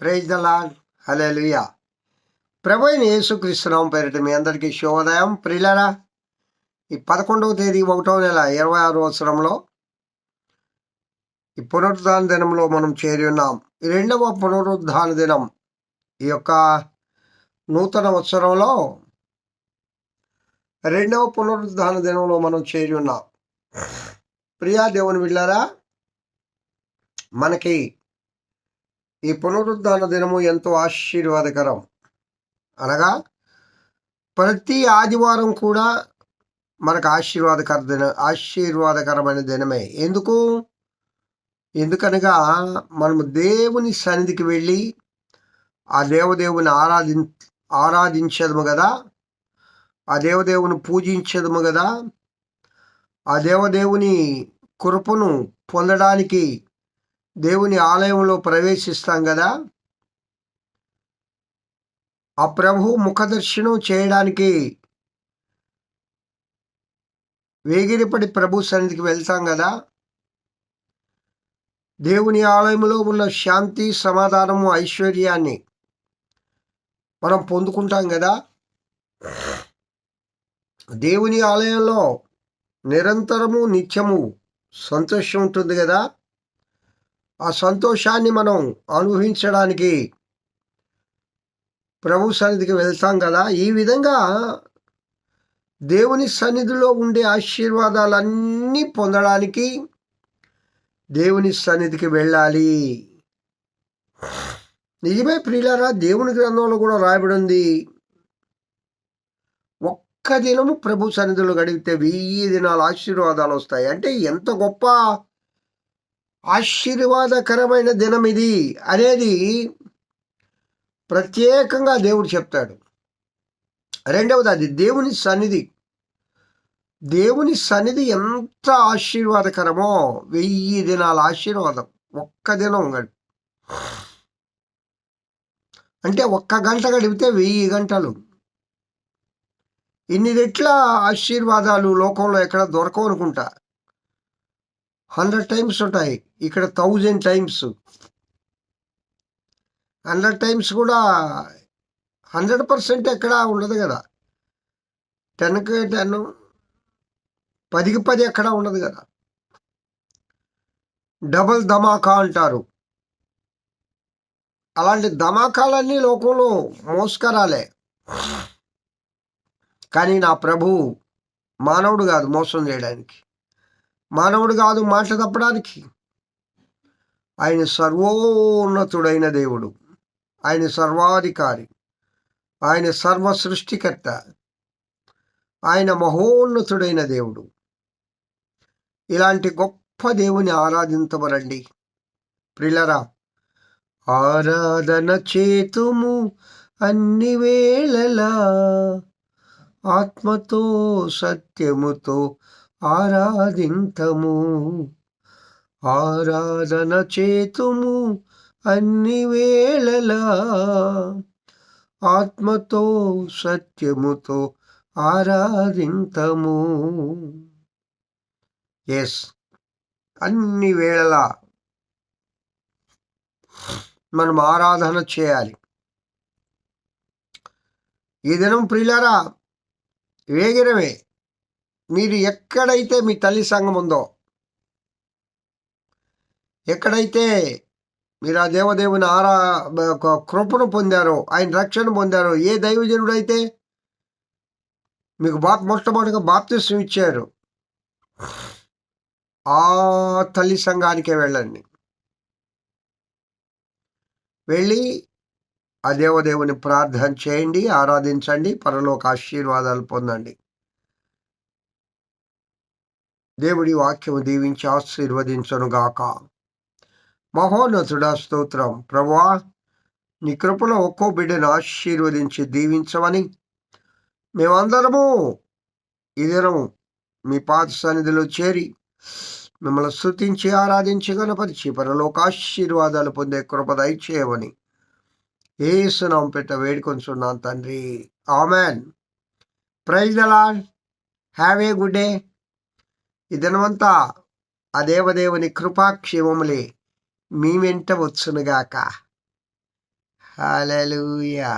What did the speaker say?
Praise the Lord hallelujah ప్రభు అయిన పేరిట మీ అందరికీ శుభోదయం. ప్రియులరా ఈ పదకొండవ తేదీ ఒకటవ నెల ఇరవై ఆరు సంవత్సరంలో ఈ పునరుద్ధాన దినంలో మనం చేరి ఉన్నాం. ఈ రెండవ పునరుద్ధాన దినం ఈ యొక్క నూతన సంవత్సరంలో రెండవ పునరుద్ధాన దినంలో మనం చేరి ఉన్నాం. ప్రియా దేవుని విళ్ళారా మనకి ఈ పునరుద్ధాన దినము ఎంతో ఆశీర్వాదకరం. అనగా ప్రతి ఆదివారం కూడా మనకు ఆశీర్వాదకర దిన ఆశీర్వాదకరమైన దినమే. ఎందుకు? ఎందుకనగా మనము దేవుని సన్నిధికి వెళ్ళి ఆ దేవదేవుని ఆరాధి ఆరాధించదము కదా ఆ దేవదేవుని పూజించదము కదా ఆ దేవదేవుని కృపను పొందడానికి దేవుని ఆలయంలో ప్రవేశిస్తాం కదా? ఆ ప్రభు ముఖదర్శనం చేయడానికి వేగిరిపడి ప్రభు సన్నిధికి వెళ్తాం కదా? దేవుని ఆలయంలో ఉన్న శాంతి సమాధానము ఐశ్వర్యాన్ని మనం పొందుకుంటాం కదా? దేవుని ఆలయంలో నిరంతరము నిత్యము సంతోషం ఉంటుంది కదా? ఆ సంతోషాన్ని మనం అనుభవించడానికి ప్రభు సన్నిధికి వెళ్తాం కదా. ఈ విధంగా దేవుని సన్నిధిలో ఉండే ఆశీర్వాదాలన్నీ పొందడానికి దేవుని సన్నిధికి వెళ్ళాలి. నిజమే ప్రియులారా దేవుని గ్రంథంలో కూడా రాయబడింది ఒక్క దినము ప్రభు సన్నిధిలో గడిపితే వెయ్యి దినాల ఆశీర్వాదాలు వస్తాయి. అంటే ఎంత గొప్ప ఆశీర్వాదకరమైన దినం ఇది అనేది ప్రత్యేకంగా దేవుడు చెప్తాడు. రెండవది అది దేవుని సన్నిధి. దేవుని సన్నిధి ఎంత ఆశీర్వాదకరమో వెయ్యి దినాల ఆశీర్వాదం ఒక్క దినం గడి అంటే ఒక్క గంట గడిపితే వెయ్యి గంటలు. ఇన్ని రెట్ల ఆశీర్వాదాలు లోకంలో ఎక్కడ దొరకవు అనుకుంటా. హండ్రెడ్ టైమ్స్ ఉంటాయి. ఇక్కడ థౌజండ్ టైమ్స్. హండ్రెడ్ టైమ్స్ కూడా హండ్రెడ్ పర్సెంట్ ఎక్కడ ఉండదు కదా. టెన్కి టెన్ పదికి పది ఎక్కడ ఉండదు కదా. డబల్ ధమాకా అంటారు. అలాంటి ధమాకాలన్నీ లోకంలో మోస్కరాలే. కానీ నా ప్రభు మానవుడు కాదు మోసం చేయడానికి. మానవుడు కాదు మాట తప్పడానికి. ఆయన సర్వోన్నతుడైన దేవుడు. ఆయన సర్వాధికారి. ఆయన సర్వ సృష్టికర్త ఆయన మహోన్నతుడైన దేవుడు. ఇలాంటి గొప్ప దేవుని ఆరాధించబరండి ప్రిలరా ఆరాధన చేతుము అన్ని వేళలా. ఆత్మతో సత్యముతో ఆరాధింతము. ఆరాధన చేతుము అన్ని వేళలా. ఆత్మతో సత్యముతో ఆరాధింతము. ఎస్ అన్ని వేళలా మనం ఆరాధన చేయాలి. ఈ దినం ప్రియులరా వేగిరమే. మీరు ఎక్కడైతే మీ తల్లి సంఘం ఉందో ఎక్కడైతే మీరు ఆ దేవదేవుని ఆరా కృపను పొందారో ఆయన రక్షణ పొందారో ఏ దైవజనుడైతే మీకు బాప్ మొట్టమొదటిగా బాప్తిష్టం ఇచ్చారు ఆ తల్లి సంఘానికే వెళ్ళండి. వెళ్ళి ఆ దేవదేవుని ప్రార్థన చేయండి ఆరాధించండి పరలోక ఆశీర్వాదాలు పొందండి. దేవుడి వాక్యము దీవించి ఆశీర్వదించనుగాక మహోన్నతుడ స్తోత్రం. ప్రభా నీ కృపలో ఒక్కో బిడ్డను ఆశీర్వదించి దీవించమని మేమందరము ఈ మీ పాత సన్నిధిలో చేరి మిమ్మల్ని స్థుతించి ఆరాధించి గణపరిచి పరలోక ఆశీర్వాదాలు పొందే కృప దయచేయమని ఏసునాం పెట్ట వేడుకొంచున్నాను తండ్రి. Amen. Praise the Lord have a good day. ఈ దినమంతా ఆ దేవదేవుని కృపాక్షేమములే మీ వెంట వచ్చునుగాక. హాలూయా